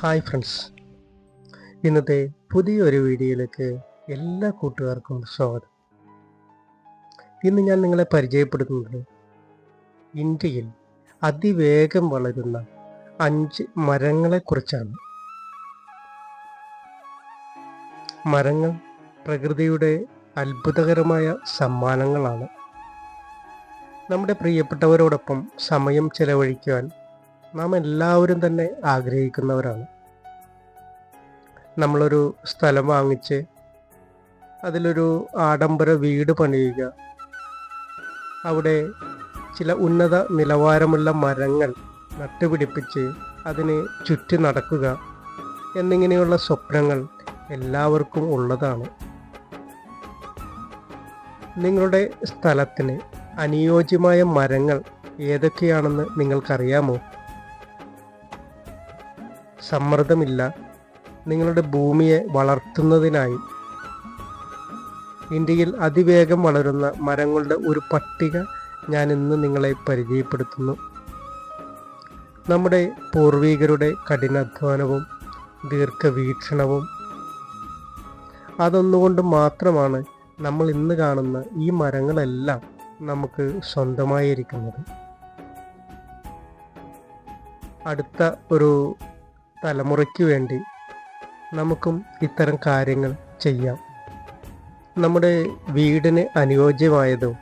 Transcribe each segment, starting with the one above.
Hi friends. ഇന്നത്തെ പുതിയൊരു വീഡിയോയിലേക്ക് എല്ലാ കൂട്ടുകാർക്കും സ്വാഗതം. ഇന്ന് ഞാൻ നിങ്ങളെ പരിചയപ്പെടുത്തുന്നത് ഇന്ത്യയിൽ അതിവേഗം വളരുന്ന അഞ്ച് മരങ്ങളെക്കുറിച്ചാണ്. മരങ്ങൾ പ്രകൃതിയുടെ അത്ഭുതകരമായ സമ്മാനങ്ങളാണ്. നമ്മുടെ പ്രിയപ്പെട്ടവരോടൊപ്പം സമയം ചെലവഴിക്കുവാൻ നാം എല്ലാവരും തന്നെ ആഗ്രഹിക്കുന്നവരാണ്. നമ്മളൊരു സ്ഥലം വാങ്ങിച്ച് അതിലൊരു ആഡംബര വീട് പണിയുക. അവിടെ ചില ഉന്നത നിലവാരമുള്ള മരങ്ങൾ നട്ടുപിടിപ്പിച്ച് അതിന് ചുറ്റി നടക്കുക എന്നിങ്ങനെയുള്ള സ്വപ്നങ്ങൾ എല്ലാവർക്കും ഉള്ളതാണ്. നിങ്ങളുടെ സ്ഥലത്തിന് അനുയോജ്യമായ മരങ്ങൾ ഏതൊക്കെയാണെന്ന് നിങ്ങൾക്കറിയാമോ? സമ്മർദ്ദമില്ല. നിങ്ങളുടെ ഭൂമിയെ വളർത്തുന്നതിനായി. ഇന്ത്യയിൽ അതിവേഗം വളരുന്ന മരങ്ങളുടെ ഒരു പട്ടിക ഞാൻ ഇന്ന് നിങ്ങളെ പരിചയപ്പെടുത്തുന്നു. നമ്മുടെ പൂർവികരുടെ കഠിനാധ്വാനവും ദീർഘവീക്ഷണവും അതൊന്നുകൊണ്ട് മാത്രമാണ് നമ്മൾ ഇന്ന് കാണുന്ന ഈ മരങ്ങളെല്ലാം നമുക്ക് സ്വന്തമായിരിക്കുന്നത്. അടുത്ത ഒരു തലമുറയ്ക്ക് വേണ്ടി നമുക്കും ഇത്തരം കാര്യങ്ങൾ ചെയ്യാം. നമ്മുടെ വീടിന് അനുയോജ്യമായതും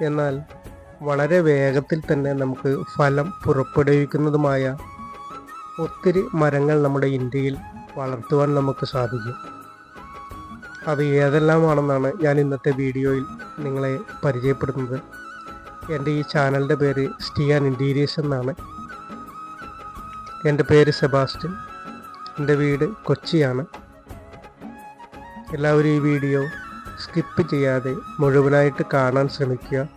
എന്നാൽ വളരെ വേഗത്തിൽ തന്നെ നമുക്ക് ഫലം പുറപ്പെടുവിക്കുന്നതുമായ ഒത്തിരി മരങ്ങൾ നമ്മുടെ ഇന്ത്യയിൽ വളർത്തുവാൻ നമുക്ക് സാധിക്കും. അത് ഏതെല്ലാമാണെന്നാണ് ഞാൻ ഇന്നത്തെ വീഡിയോയിൽ നിങ്ങളെ പരിചയപ്പെടുത്തുന്നത്. എന്റെ ഈ ചാനലിന്റെ പേര് സ്റ്റിയാൻ ഇന്റീരിയേഴ്സ് എന്നാണ്. എന്റെ പേര് സെബാസ്റ്റ്യൻ. എന്റെ വീട് കൊച്ചിയാണ്. എല്ലാവരും ഈ വീഡിയോ സ്കിപ്പ് ചെയ്യാതെ മുഴുവനായിട്ട് കാണാൻ ശ്രമിക്കുക.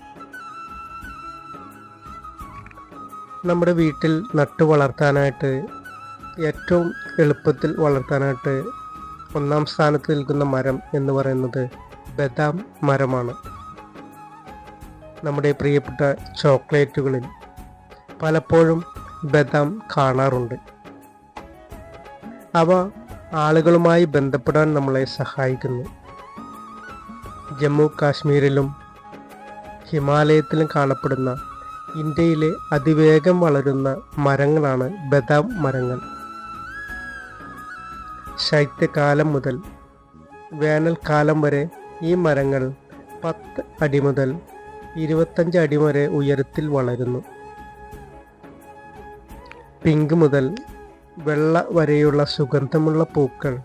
നമ്മുടെ വീട്ടിൽ നട്ടു വളർത്താനായിട്ട് ഏറ്റവും എളുപ്പത്തിൽ വളർത്താനായിട്ട് ഒന്നാം സ്ഥാനത്ത് നിൽക്കുന്ന മരം എന്ന് പറയുന്നത് ബദാം മരമാണ്. നമ്മുടെ പ്രിയപ്പെട്ട ചോക്ലേറ്റുകളിൽ പലപ്പോഴും ബദാം കാണാറുണ്ട്. അവ ആളുകളുമായി ബന്ധപ്പെടാൻ നമ്മളെ സഹായിക്കുന്നു. ജമ്മു കാശ്മീരിലും ഹിമാലയത്തിലും കാണപ്പെടുന്ന ഇന്ത്യയിലെ അതിവേഗം വളരുന്ന മരങ്ങളാണ് ബദാം മരങ്ങൾ. ശൈത്യകാലം മുതൽ വേനൽക്കാലം വരെ ഈ മരങ്ങൾ പത്ത് അടി മുതൽ ഇരുപത്തഞ്ച് അടി വരെ ഉയരത്തിൽ വളരുന്നു. പിങ്ക് മുതൽ വെള്ള വരെയുള്ള സുഗന്ധമുള്ള പൂക്കൾ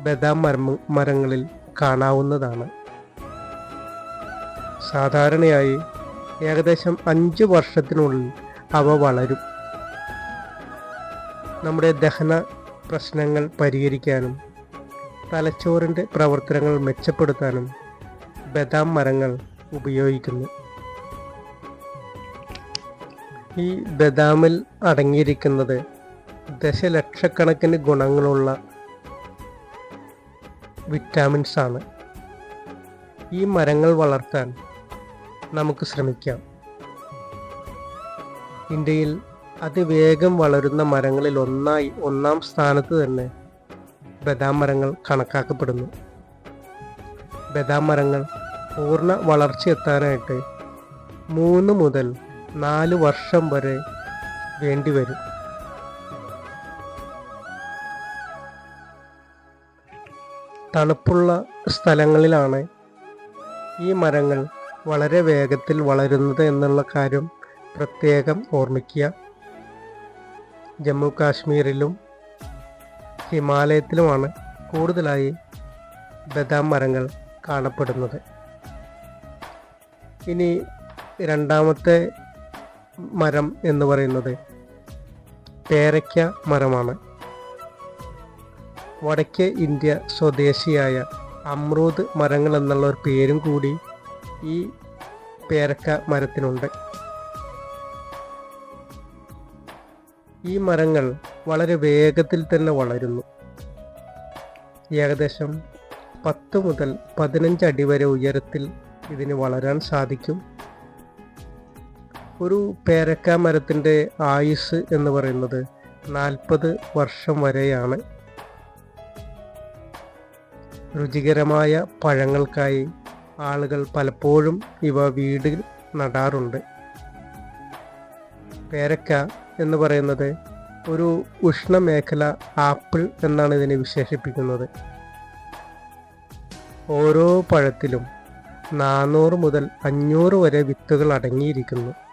ബദാം മരം മരങ്ങളിൽ കാണാവുന്നതാണ്. സാധാരണയായി ഏകദേശം അഞ്ച് വർഷത്തിനുള്ളിൽ അവ വളരും. നമ്മുടെ ദഹന പ്രശ്നങ്ങൾ പരിഹരിക്കാനും തലച്ചോറിന്റെ പ്രവർത്തനങ്ങൾ മെച്ചപ്പെടുത്താനും ബദാം മരങ്ങൾ ഉപയോഗിക്കുന്നു. ഈ ബദാമിൽ അടങ്ങിയിരിക്കുന്നത് ദശലക്ഷക്കണക്കിന് ഗുണങ്ങളുള്ള വിറ്റാമിൻസ് ആണ്. ഈ മരങ്ങൾ വളർത്താൻ നമുക്ക് ശ്രമിക്കാം. ഇന്ത്യയിൽ അതിവേഗം വളരുന്ന മരങ്ങളിൽ ഒന്നായി ഒന്നാം സ്ഥാനത്ത് തന്നെ ബദാം മരങ്ങൾ കണക്കാക്കപ്പെടുന്നു. ബദാം മരങ്ങൾ പൂർണ വളർച്ചയെത്താനായിട്ട് മൂന്ന് മുതൽ നാല് വർഷം വരെ വേണ്ടിവരും തണുപ്പുള്ള സ്ഥലങ്ങളിലാണ് ഈ മരങ്ങൾ വളരെ വേഗത്തിൽ വളരുന്നത് എന്നുള്ള കാര്യം പ്രത്യേകം ഓർമ്മിക്കുക. ജമ്മു കാശ്മീരിലും ഹിമാലയത്തിലുമാണ് കൂടുതലായി ബദാം മരങ്ങൾ കാണപ്പെടുന്നത്. ഇനി രണ്ടാമത്തെ മരം എന്ന് പറയുന്നത് പേരയ്ക്ക മരമാണ്. വടക്കേ ഇന്ത്യ സ്വദേശിയായ അമ്രൂദ് മരങ്ങൾ എന്നുള്ള ഒരു പേരും കൂടി ഈ പേരക്ക മരത്തിനുണ്ട്. ഈ മരങ്ങൾ വളരെ വേഗത്തിൽ തന്നെ വളരുന്നു. ഏകദേശം പത്ത് മുതൽ പതിനഞ്ച് അടി വരെ ഉയരത്തിൽ ഇതിന് വളരാൻ സാധിക്കും. ഒരു പേരക്ക മരത്തിന്റെ ആയുസ് എന്ന് പറയുന്നത് നാൽപ്പത് വർഷം വരെയാണ്. രുചികരമായ പഴങ്ങൾക്കായി ആളുകൾ പലപ്പോഴും ഇവ വീടിൽ നടാറുണ്ട്. പേരക്ക എന്ന് പറയുന്നത് ഒരു ഉഷ്ണമേഖല ആപ്പിൾ എന്നാണ് ഇതിനെ വിശേഷിപ്പിക്കുന്നത്. ഓരോ പഴത്തിലും നാനൂറ് മുതൽ അഞ്ഞൂറ് വരെ വിത്തുകൾ അടങ്ങിയിരിക്കുന്നു.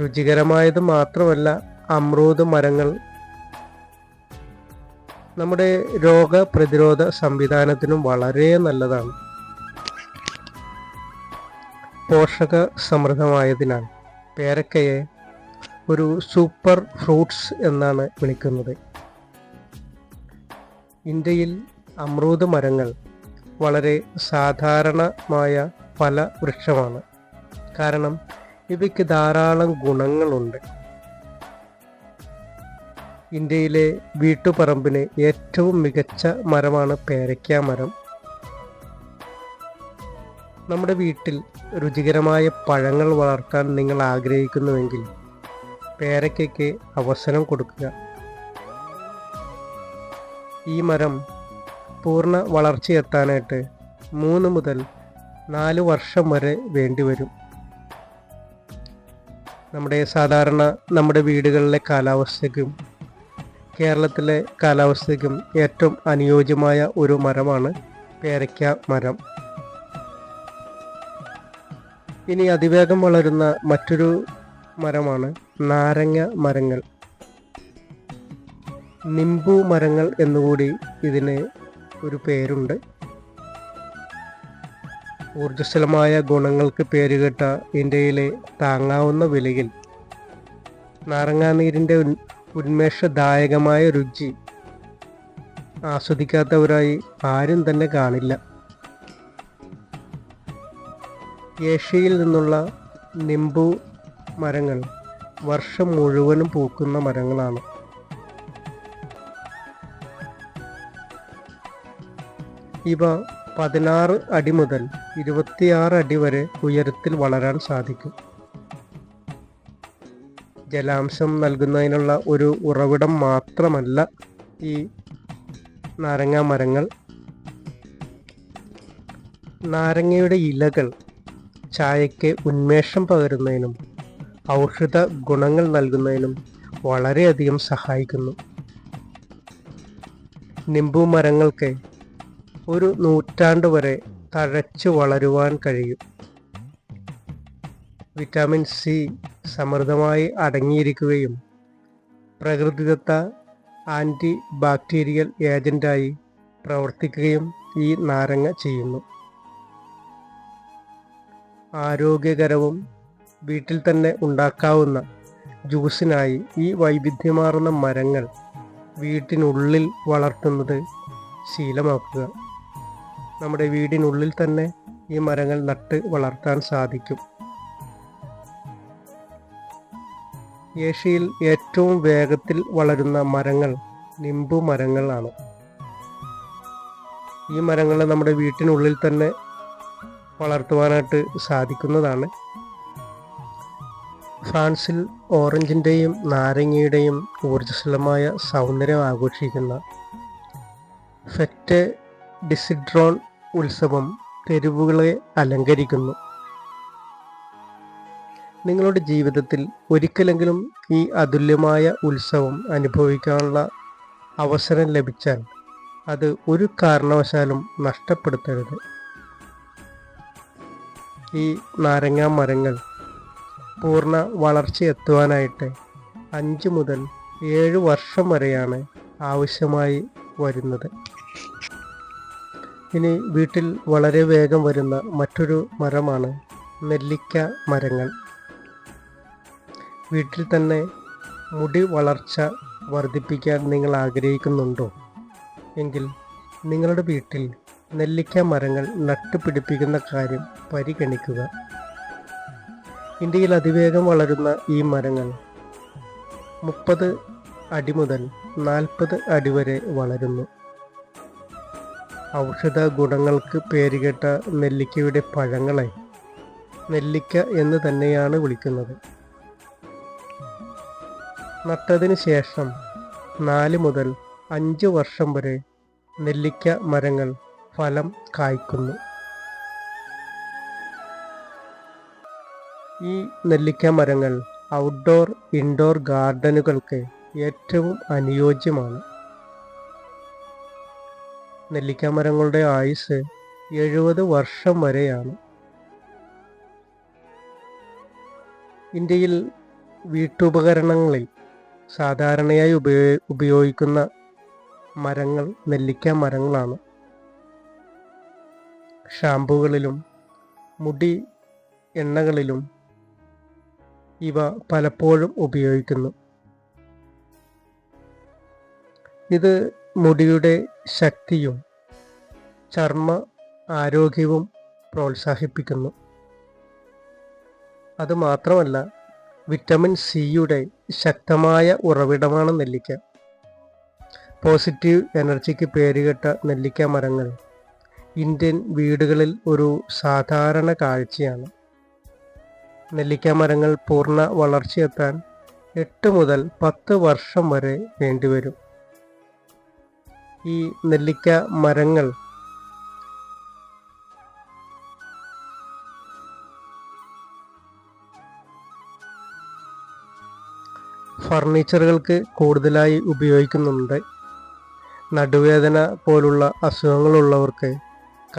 രുചികരമായത് മാത്രമല്ല അമ്രൂത് മരങ്ങൾ. നമ്മുടെ രോഗപ്രതിരോധ സംവിധാനത്തിനും വളരെ നല്ലതാണ്. പോഷക സമൃദ്ധമായതിനാൽ പേരക്കയെ ഒരു സൂപ്പർ ഫ്രൂട്ട്സ് എന്നാണ് വിളിക്കുന്നത്. ഇന്ത്യയിൽ അമൃത് മരങ്ങൾ വളരെ സാധാരണമായ ഫല വൃക്ഷമാണ്. കാരണം ഇവയ്ക്ക് ധാരാളം ഗുണങ്ങളുണ്ട്. ഇന്ത്യയിലെ വീട്ടുപറമ്പിന് ഏറ്റവും മികച്ച മരമാണ് പേരയ്ക്ക മരം. നമ്മുടെ വീട്ടിൽ രുചികരമായ പഴങ്ങൾ വളർത്താൻ നിങ്ങൾ ആഗ്രഹിക്കുന്നുവെങ്കിൽ പേരയ്ക്കയ്ക്ക് അവസരം കൊടുക്കുക. ഈ മരം പൂർണ വളർച്ചയെത്താനായിട്ട് മൂന്ന് മുതൽ നാല് വർഷം വരെ വേണ്ടിവരും. നമ്മുടെ സാധാരണ നമ്മുടെ വീടുകളിലെ കാലാവസ്ഥയ്ക്കും കേരളത്തിലെ കാലാവസ്ഥയ്ക്കും ഏറ്റവും അനുയോജ്യമായ ഒരു മരമാണ് പേരയ്ക്ക മരം. ഇനി അതിവേഗം വളരുന്ന മറ്റൊരു മരമാണ് നാരങ്ങ മരങ്ങൾ. നിംബു മരങ്ങൾ എന്നുകൂടി ഇതിന് ഒരു പേരുണ്ട്. ഊർജസ്വലമായ ഗുണങ്ങൾക്ക് പേരുകേട്ട ഇന്ത്യയിലെ താങ്ങാവുന്ന വിലയിൽ നാരങ്ങാനീരിന്റെ ഉന്മേഷദായകമായ രുചി ആസ്വദിക്കാത്തവരായി ആരും തന്നെ കാണില്ല. ഏഷ്യയിൽ നിന്നുള്ള നിംബു മരങ്ങൾ വർഷം മുഴുവനും പൂക്കുന്ന മരങ്ങളാണ്. ഇവ പതിനാറ് അടി മുതൽ ഇരുപത്തിയാറ് അടി വരെ ഉയരത്തിൽ വളരാൻ സാധിക്കും. ജലാംശം നൽകുന്നതിനുള്ള ഒരു ഉറവിടം മാത്രമല്ല ഈ നാരങ്ങ മരങ്ങൾ. നാരങ്ങയുടെ ഇലകൾ ചായയ്ക്ക് ഉന്മേഷം പകരുന്നതിനും ഔഷധ ഗുണങ്ങൾ നൽകുന്നതിനും വളരെയധികം സഹായിക്കുന്നു. നിംബു മരങ്ങൾക്ക് ഒരു നൂറ്റാണ്ട് വരെ തഴച്ചു വളരുവാൻ കഴിയും. വിറ്റാമിൻ സി സമൃദ്ധമായി അടങ്ങിയിരിക്കുകയും പ്രകൃതിദത്ത ആന്റി ബാക്ടീരിയൽ ഏജന്റായി പ്രവർത്തിക്കുകയും ഈ നാരങ്ങ ചെയ്യുന്നു. ആരോഗ്യകരവും വീട്ടിൽ തന്നെ ഉണ്ടാക്കാവുന്ന ജ്യൂസിനായി ഈ വൈവിധ്യമാർന്ന മരങ്ങൾ വീട്ടിനുള്ളിൽ വളർത്തുന്നത് ശീലമാക്കുക. നമ്മുടെ വീടിനുള്ളിൽ തന്നെ ഈ മരങ്ങൾ നട്ട് വളർത്താൻ സാധിക്കും. ഏഷ്യയിൽ ഏറ്റവും വേഗത്തിൽ വളരുന്ന മരങ്ങൾ നിമ്പു മരങ്ങളാണ്. ഈ മരങ്ങൾ നമ്മുടെ വീട്ടിനുള്ളിൽ തന്നെ വളർത്തുവാനായിട്ട് സാധിക്കുന്നതാണ്. ഫ്രാൻസിൽ ഓറഞ്ചിന്റെയും നാരങ്ങയുടെയും ഊർജസ്വലമായ സൗന്ദര്യം ആഘോഷിക്കുന്ന ഫെറ്റ് ഡിസിഡ്രോൺ ഉത്സവം തെരുവുകളെ അലങ്കരിക്കുന്നു. നിങ്ങളുടെ ജീവിതത്തിൽ ഒരിക്കലെങ്കിലും ഈ അതുല്യമായ ഉത്സവം അനുഭവിക്കാനുള്ള അവസരം ലഭിച്ചാൽ അത് ഒരു കാരണവശാലും നഷ്ടപ്പെടുത്തരുത്. ഈ നാരങ്ങ മരങ്ങൾ പൂർണ വളർച്ചയെത്തുവാനായിട്ട് അഞ്ച് മുതൽ ഏഴ് വർഷം വരെയാണ് ആവശ്യമായി വരുന്നത്. ഇനി വീട്ടിൽ വളരെ വേഗം വരുന്ന മറ്റൊരു മരമാണ് നെല്ലിക്ക മരങ്ങൾ. വീട്ടിൽ തന്നെ മുടി വളർച്ച വർദ്ധിപ്പിക്കാൻ നിങ്ങൾ ആഗ്രഹിക്കുന്നുണ്ടോ? എങ്കിൽ നിങ്ങളുടെ വീട്ടിൽ നെല്ലിക്ക മരങ്ങൾ നട്ടുപിടിപ്പിക്കുന്ന കാര്യം പരിഗണിക്കുക. ഇന്ത്യയിൽ അതിവേഗം വളരുന്ന ഈ മരങ്ങൾ മുപ്പത് അടി മുതൽ നാൽപ്പത് അടി വരെ വളരുന്നു. ഔഷധ ഗുണങ്ങൾക്ക് പേരുകേട്ട നെല്ലിക്കയുടെ പഴങ്ങളെ നെല്ലിക്ക എന്ന് തന്നെയാണ് വിളിക്കുന്നത്. നട്ടതിന് ശേഷം നാല് മുതൽ അഞ്ച് വർഷം വരെ നെല്ലിക്ക മരങ്ങൾ ഫലം കായ്ക്കുന്നു. ഈ നെല്ലിക്ക മരങ്ങൾ ഔട്ട്ഡോർ ഇൻഡോർ ഗാർഡനുകൾക്ക് ഏറ്റവും അനുയോജ്യമാണ്. നെല്ലിക്ക മരങ്ങളുടെ ആയുസ് എഴുപത് വർഷം വരെയാണ്. ഇന്ത്യയിൽ വീട്ടുപകരണങ്ങളിൽ സാധാരണയായി ഉപയോ ഉപയോഗിക്കുന്ന മരങ്ങൾ നെല്ലിക്ക മരങ്ങളാണ് ഷാമ്പുകളിലും മുടി എണ്ണകളിലും ഇവ പലപ്പോഴും ഉപയോഗിക്കുന്നു. ഇത് മുടിയുടെ ശക്തിയും ചർമ്മ ആരോഗ്യവും പ്രോത്സാഹിപ്പിക്കുന്നു. അതുമാത്രമല്ല വിറ്റമിൻ സിയുടെ ശക്തമായ ഉറവിടമാണ് നെല്ലിക്ക. പോസിറ്റീവ് എനർജിക്ക് പേരുകെട്ട നെല്ലിക്ക മരങ്ങൾ ഇന്ത്യൻ വീടുകളിൽ ഒരു സാധാരണ കാഴ്ചയാണ്. നെല്ലിക്ക മരങ്ങൾ പൂർണ വളർച്ചയെത്താൻ എട്ട് മുതൽ പത്ത് വർഷം വരെ വേണ്ടിവരും. ഈ നെല്ലിക്ക മരങ്ങൾ. ഫർണിച്ചറുകൾക്ക് കൂടുതലായി ഉപയോഗിക്കുന്നുണ്ട്. നടുവേദന പോലുള്ള അസുഖങ്ങളുള്ളവർക്ക്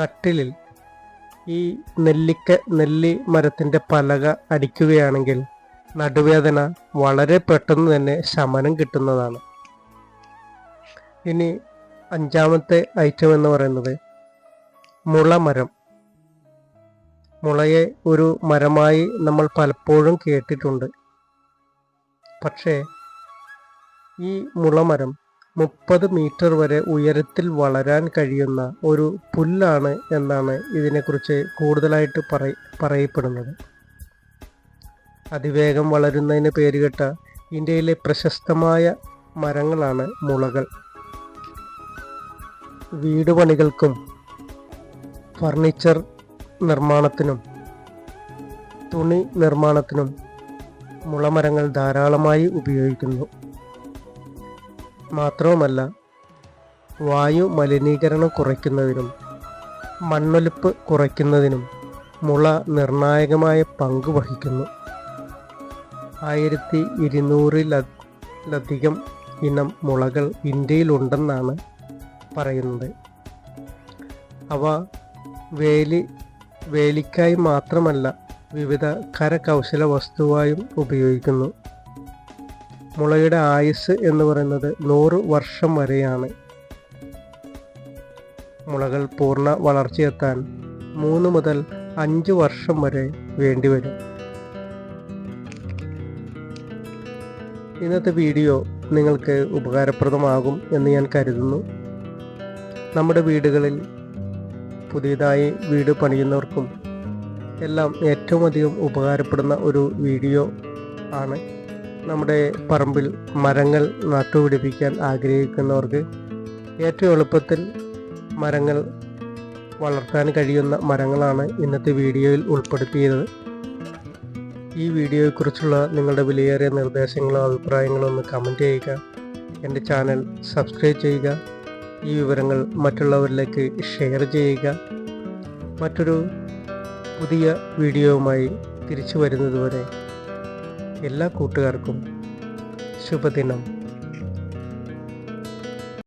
കട്ടിലിൽ ഈ നെല്ലിക്ക നെല്ലി മരത്തിന്റെ പലക അടിക്കുകയാണെങ്കിൽ നടുവേദന വളരെ പെട്ടെന്ന് തന്നെ ശമനം കിട്ടുന്നതാണ്. ഇനി അഞ്ചാമത്തെ ഐറ്റം എന്ന് പറയുന്നത് മുളമരം. മുളയെ ഒരു മരമായി നമ്മൾ പലപ്പോഴും കേട്ടിട്ടുണ്ട്. പക്ഷേ ഈ മുളമരം മുപ്പത് മീറ്റർ വരെ ഉയരത്തിൽ വളരാൻ കഴിയുന്ന ഒരു പുല്ലാണ് എന്നാണ് ഇതിനെക്കുറിച്ച് കൂടുതലായിട്ട് പറയ പറയപ്പെടുന്നത്. അതിവേഗം വളരുന്നതിന് പേരുകെട്ട ഇന്ത്യയിലെ പ്രശസ്തമായ മരങ്ങളാണ് മുളകൾ. വീട് പണികൾക്കും ഫർണിച്ചർ നിർമ്മാണത്തിനും തുണി നിർമ്മാണത്തിനും മുളമരങ്ങൾ ധാരാളമായി ഉപയോഗിക്കുന്നു. മാത്രവുമല്ല വായു മലിനീകരണം കുറയ്ക്കുന്നതിനും മണ്ണൊലിപ്പ് കുറയ്ക്കുന്നതിനും മുള നിർണായകമായ പങ്ക് വഹിക്കുന്നു. ആയിരത്തി ഇരുന്നൂറിലധികം ഇനം മുളകൾ ഇന്ത്യയിലുണ്ടെന്നാണ് പറയുന്നത് അവ വേലി വേലിക്കായി മാത്രമല്ല വിവിധ കരകൗശല വസ്തുവായും ഉപയോഗിക്കുന്നു. മുളയുടെ ആയുസ് എന്ന് പറയുന്നത് നൂറ് വർഷം വരെയാണ്. മുളകൾ പൂർണ വളർച്ചയെത്താൻ മൂന്ന് മുതൽ അഞ്ച് വർഷം വരെ വേണ്ടിവരും ഇന്നത്തെ വീഡിയോ നിങ്ങൾക്ക് ഉപകാരപ്രദമാകും എന്ന് ഞാൻ കരുതുന്നു. നമ്മുടെ വീടുകളിൽ പുതിയതായി വീട് പണിയുന്നവർക്കും എല്ലാം ഏറ്റവും അധികം ഉപകാരപ്പെടുന്ന ഒരു വീഡിയോ ആണ് നമ്മുടെ പറമ്പിൽ മരങ്ങൾ നട്ടുപിടിപ്പിക്കാൻ ആഗ്രഹിക്കുന്നവർക്ക് ഏറ്റവും എളുപ്പത്തിൽ മരങ്ങൾ വളർത്താൻ കഴിയുന്ന മരങ്ങളാണ് ഇന്നത്തെ വീഡിയോയിൽ ഉൾപ്പെടുത്തിയത്. ഈ വീഡിയോയെക്കുറിച്ചുള്ള നിങ്ങളുടെ വിലയേറിയ നിർദ്ദേശങ്ങളോ അഭിപ്രായങ്ങളോ ഒന്ന് കമന്റ് ചെയ്യുക. എന്റെ ചാനൽ സബ്സ്ക്രൈബ് ചെയ്യുക. ഈ വിവരങ്ങൾ മറ്റുള്ളവരിലേക്ക് ഷെയർ ചെയ്യുക. മറ്റൊരു പുതിയ വീഡിയോവുമായി തിരിച്ചു വരുന്നതുവരെ എല്ലാ കൂട്ടുകാർക്കും ശുഭദിനം.